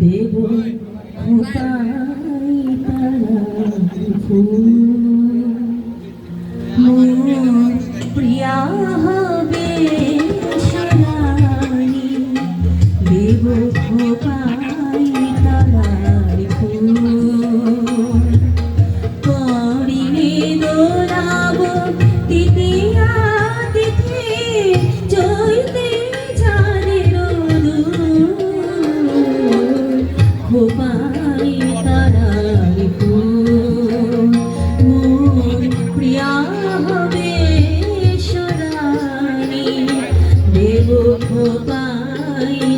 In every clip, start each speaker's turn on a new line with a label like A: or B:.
A: দেব প্রিয়া পাই।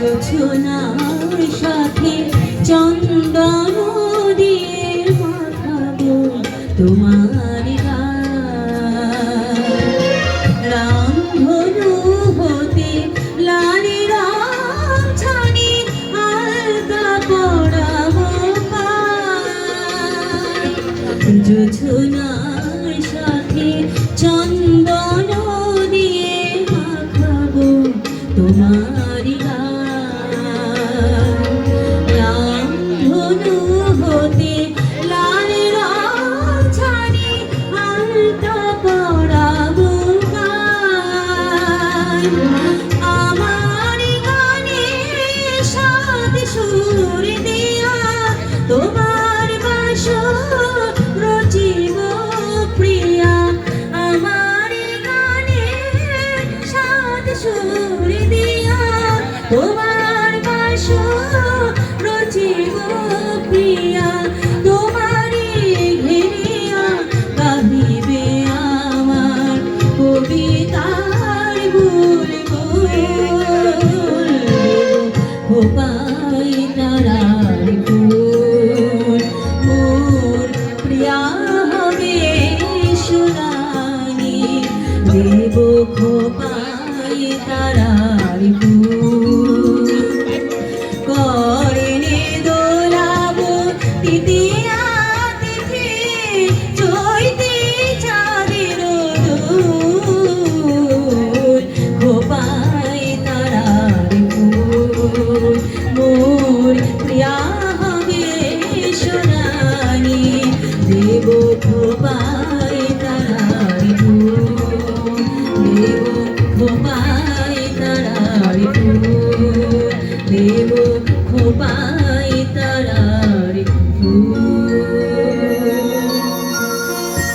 A: জোছনার সাথে চন্দন দিয়ে মাখাবো তোমার হতে রাম ছানি আলতা পড়াবো জোছনা তোমার বাসো রচি গো প্রিয়া। তোমারি ঘেরিয়া গাহিবে আমার কবিতার ভুল গোপাই তারার ফুল মোর প্রিয়া হবে সোনানি দেব খোপাই তারার ফুল।